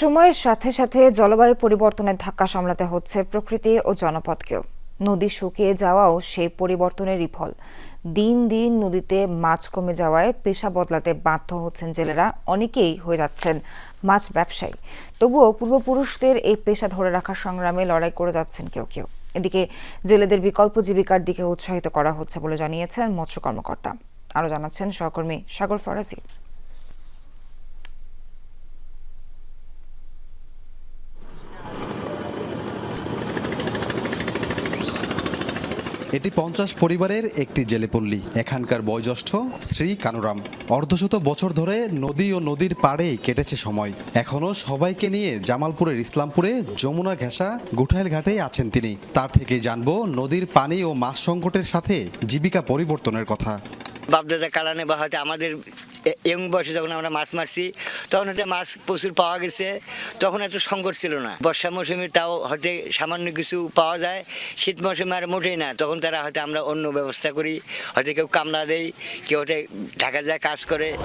সময়ের সাথে সাথে জলবায়ু পরিবর্তনের ধাক্কা সামলাতে হচ্ছে প্রকৃতি ও জনপদকেও। নদী শুকিয়ে যাওয়াও সেই পরিবর্তনেরই ফল। দিন দিন নদীতে মাছ কমে যাওয়ায় পেশা বদলাতে বাধ্য হচ্ছেন জেলেরা। অনেকেই হয়ে যাচ্ছেন মাছ ব্যবসায়ী। তবুও পূর্বপুরুষদের এই পেশা ধরে রাখার সংগ্রামে লড়াই করে যাচ্ছেন কেউ কেউ। এদিকে জেলেদের বিকল্প জীবিকার দিকে উৎসাহিত করা হচ্ছে বলে জানিয়েছেন মৎস্য কর্মকর্তা। আরও জানাচ্ছেন সহকর্মী সাগর ফরাসি। এটি পঞ্চাশ পরিবারের একটি জেলেপল্লী। এখানকার বয়োজ্যেষ্ঠ শ্রী কানুরাম। অর্ধশত বছর ধরে নদী ও নদীর পাড়েই কেটেছে সময়। এখনও সবাইকে নিয়ে জামালপুরের ইসলামপুরে যমুনা ঘেঁষা গুঠাইল ঘাটে আছেন তিনি। তার থেকে জানব নদীর পানি ও মাছ সংকটের সাথে জীবিকা পরিবর্তনের কথা। বাপদাদা কালানে বা হয়তো আমাদের ইয়ং বয়সে যখন আমরা মাছ মারছি, তখন হয়তো মাছ প্রচুর পাওয়া গেছে। তখন এত সংকট ছিল না। বর্ষা মৌসুমে তাও হয়তো সামান্য কিছু পাওয়া যায়। শীত মৌসুমে আর মোটেই না। তখন তারা হয়তো আমরা অন্য ব্যবস্থা করি। হয়তো কেউ কামলা দেয়, কেউ হয়তো ঢাকা যায় কাজ করে।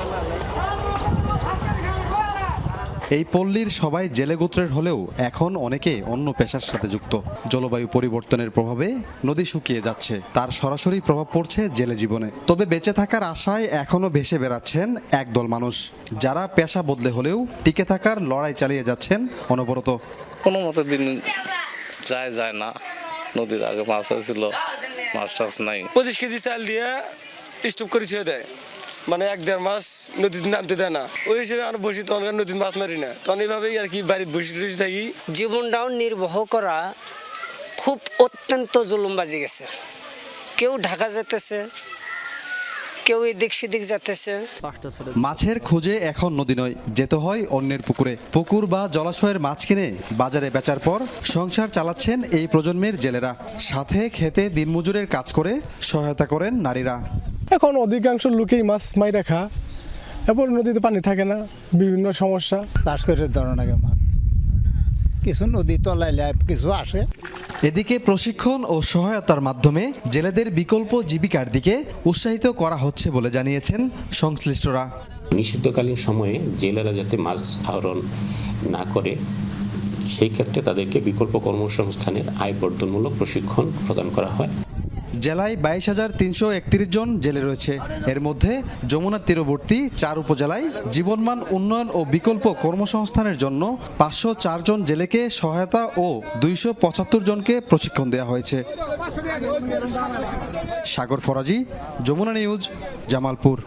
এই পল্লীর সবাই জেলে গোত্রের হলেও এখন অনেকে অন্য পেশার সাথে যুক্ত। জলবায়ু পরিবর্তনের প্রভাবে নদী শুকিয়ে যাচ্ছে। তার সরাসরি প্রভাব পড়ছে জেলে জীবনে। তবে বেঁচে থাকার আশায় এখনও ভেসে বেড়াচ্ছেন একদল মানুষ। যারা পেশা বদলে হলেও টিকে থাকার লড়াই চালিয়ে যাচ্ছেন অনবরত। কোনো মতো দিন যায় যায় না। নদীতে আগে মাছ ছিল মাছ টাছ নাই। পঁচিশ কেজি চাল দিয়ে স্টপ করে ছেড়ে দেয়। মানে এক দেড় মাস নদীতে নামতে দেয় না। ওই হিসেবে আমরা বসি তখন নদীর মাছ মারি না। তখন এইভাবেই আর কি বাড়িতে বসে টসে থাকি। জীবনটাও নির্বাহ করা খুব অত্যন্ত জুলুম জুলুমবাজি গেছে। কেউ ঢাকা যেতেছে কেউ এদিক সেদিক যেতেছে মাছের খোঁজে এখন নদী নয় যেতে হয় অন্যের পুকুরে। পুকুর বা জলাশয়ের মাছ কিনে বাজারে বেচার পর সংসার চালাচ্ছেন এই প্রজন্মের জেলেরা। সাথে খেতে দিনমজুরের কাজ করে সহায়তা করেন নারীরা। এখন অধিকাংশ লোকেই মাছ মাইরা রাখা এরপর নদীতে পানি থাকে না বিভিন্ন সমস্যা। চাষ করে ধরুন আগে মাছ। কিছু নদী তলাইলে কিছু আসে। এদিকে প্রশিক্ষণ ও সহায়তার মাধ্যমে জেলেদের বিকল্প জীবিকার দিকে উৎসাহিত করা হচ্ছে বলে জানিয়েছেন সংশ্লিষ্টরা। নিষিদ্ধকালীন সময়ে জেলেরা যাতে মাছ আহরণ না করে সেই ক্ষেত্রে তাদেরকে বিকল্প কর্মসংস্থানের আয় বর্ধনমূলক প্রশিক্ষণ প্রদান করা হয়। জেলায় বাইশ হাজার তিনশো একত্রিশ জন জেলে রয়েছে। এর মধ্যে যমুনার তীরবর্তী চার উপজেলায় জীবনমান উন্নয়ন ও বিকল্প কর্মসংস্থানের জন্য পাঁচশো জন জেলেকে সহায়তা ও দুইশো পঁচাত্তর জনকে প্রশিক্ষণ দেওয়া হয়েছে। সাগর ফরাজি, যমুনা নিউজ, জামালপুর।